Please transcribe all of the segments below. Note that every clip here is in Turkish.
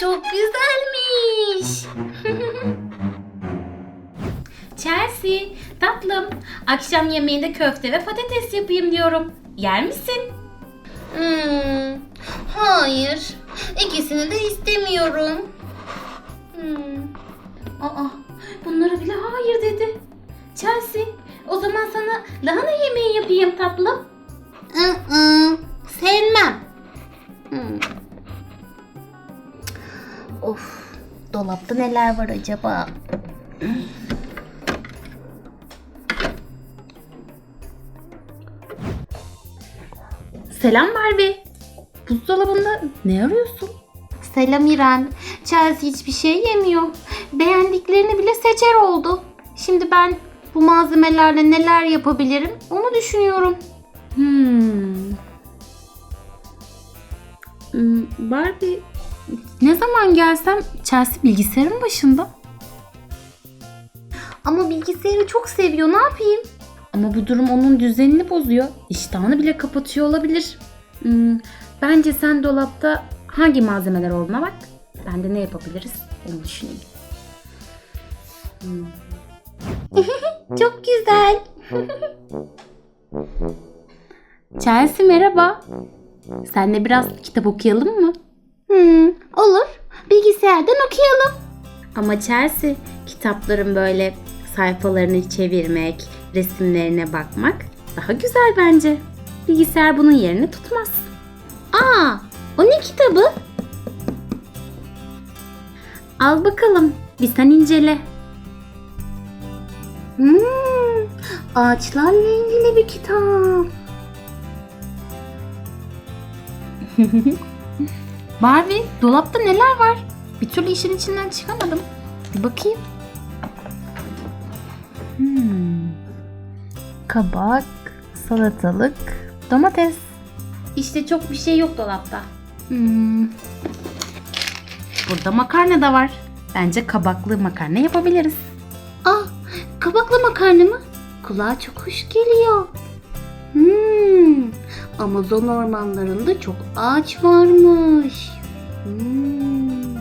çok güzelmiş. Chelsea, tatlım. Akşam yemeğinde köfte ve patates yapayım diyorum. Yer misin? Hmm, hayır. İkisini de istemiyorum. Hmm. Aa, bunlara bile hayır dedi. Chelsea, o zaman sana lahana yemeği yapayım tatlım. Iı, sevmem. Hmm. Of, dolapta neler var acaba? Selam Barbie. Buzdolabında ne arıyorsun? Selam İrem. Chelsea hiçbir şey yemiyor. Beğendiklerini bile seçer oldu. Şimdi ben bu malzemelerle neler yapabilirim onu düşünüyorum. Hmm. Hmm, Barbie ne zaman gelsem Chelsea bilgisayarın başında. Ama bilgisayarı çok seviyor. Ne yapayım? Ama bu durum onun düzenini bozuyor. İştahını bile kapatıyor olabilir. Hmm, bence sen dolapta hangi malzemeler olduğuna bak. Ben de ne yapabiliriz onu düşüneyim. Hmm. Çok güzel. Chelsea merhaba. Senle biraz kitap okuyalım mı? Hmm, olur. Bilgisayardan okuyalım. Ama Chelsea kitapların böyle sayfalarını çevirmek, resimlerine bakmak daha güzel bence. Bilgisayar bunun yerini tutmaz. Aa, o ne kitabı? Al bakalım bir sen incele. Hmm, ağaçlarla ilgili bir kitap. Barbie dolapta neler var? Bir türlü işin içinden çıkamadım. Bir bakayım. Hmm. Kabak, salatalık, domates. İşte çok bir şey yok dolapta. Hmm. Burada makarna da var. Bence kabaklı makarna yapabiliriz. Ah, kabaklı makarna mı? Kulağa çok hoş geliyor. Hmm, Amazon ormanlarında çok ağaç varmış. Hmm.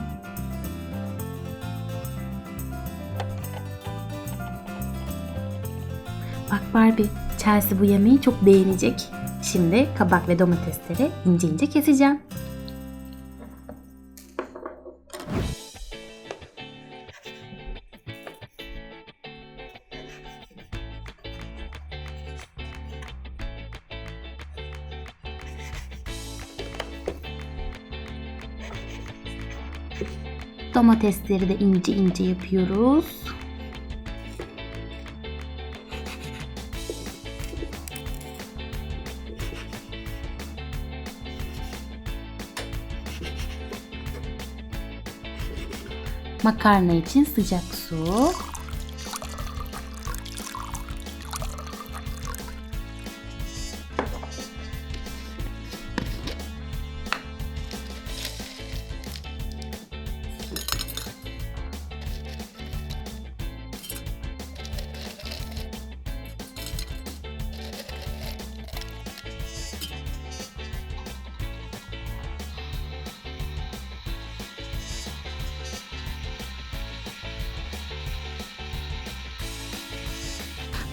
Bak Barbie, Chelsea bu yemeği çok beğenecek. Şimdi kabak ve domatesleri ince ince keseceğim. Domatesleri de ince ince yapıyoruz. Makarna için sıcak su.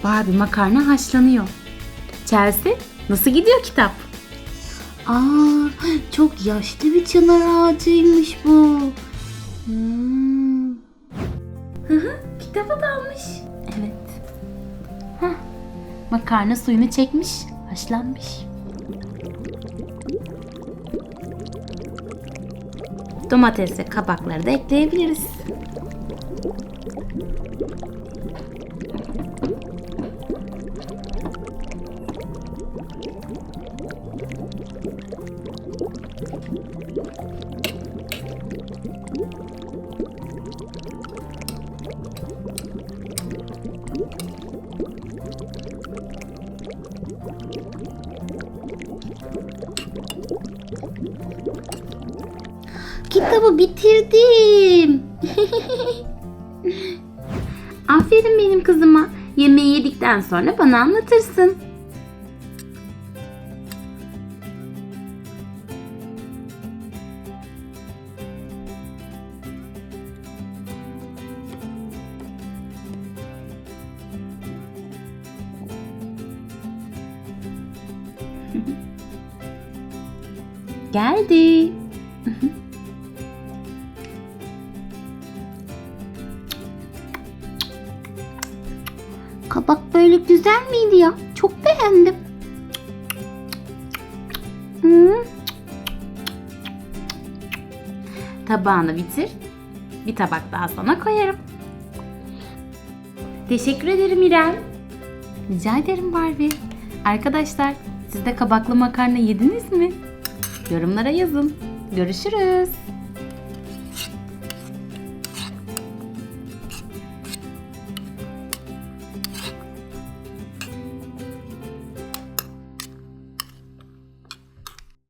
Barbie makarna haşlanıyor. Chelsea nasıl gidiyor kitap? Aa, çok yaşlı bir çınar ağacıymış bu. Hmm. Kitaba dalmış. Evet. Hah. Makarna suyunu çekmiş, haşlanmış. Domates ve kabakları da ekleyebiliriz. Kitabı bitirdim. Aferin benim kızıma. Yemeği yedikten sonra bana anlatırsın. Geldi. Kabak böyle güzel miydi ya? Çok beğendim. Hmm, Tabağını bitir. Bir tabak daha sana koyarım. Teşekkür ederim İrem. Rica ederim Barbie. Arkadaşlar siz de kabaklı makarna yediniz mi? Yorumlara yazın. Görüşürüz.